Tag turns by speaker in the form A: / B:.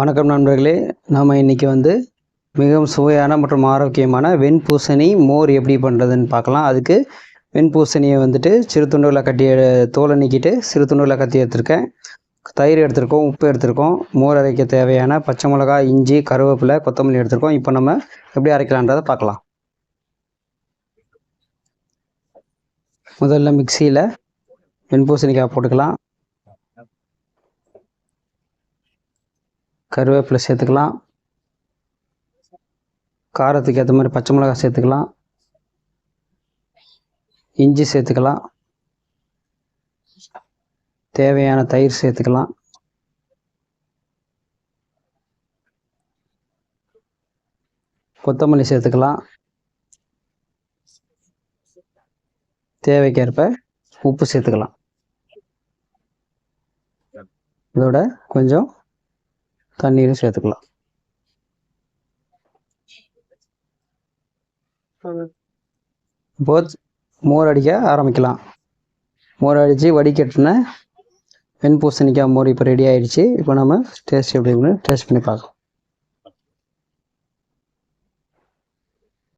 A: வணக்கம் நண்பர்களே. நாம் இன்றைக்கி வந்து மிகவும் சுவையான மற்றும் ஆரோக்கியமான வெண்பூசணி மோர் எப்படி பண்ணுறதுன்னு பார்க்கலாம். அதுக்கு வெண்பூசணியை வந்துட்டு சிறு துண்டுகளை கட்டி தோலை நீக்கிட்டு சிறு துண்டுகளை கத்தி எடுத்திருக்கேன். தயிர் எடுத்திருக்கோம் உப்பு எடுத்திருக்கோம். மோர் அரைக்க தேவையான பச்சை மிளகா இஞ்சி கருவேப்பிலை கொத்தமல்லி எடுத்திருக்கோம். இப்போ நம்ம எப்படி அரைக்கலான்றதை பார்க்கலாம். முதல்ல மிக்சியில் வெண்பூசணிக்காய் போட்டுக்கலாம். கருவேப்பிலை சேர்த்துக்கலாம். காரத்துக்கு ஏற்ற மாதிரி பச்சை மிளகாய் சேர்த்துக்கலாம். இஞ்சி சேர்த்துக்கலாம். தேவையான தயிர் சேர்த்துக்கலாம். கொத்தமல்லி சேர்த்துக்கலாம். தேவைக்கேற்ப உப்பு சேர்த்துக்கலாம். இதோட கொஞ்சம் தண்ணீரும் சேர்த்துக்கலாம். இப்போ மோர் அடிக்க ஆரம்பிக்கலாம். மோர் அடித்து வடிகட்டின வெண்பூசணிக்காய் மோர் இப்போ ரெடி ஆயிடுச்சு. இப்போ நம்ம டேஸ்ட் எப்படி டேஸ்ட் பண்ணி பார்க்கலாம்.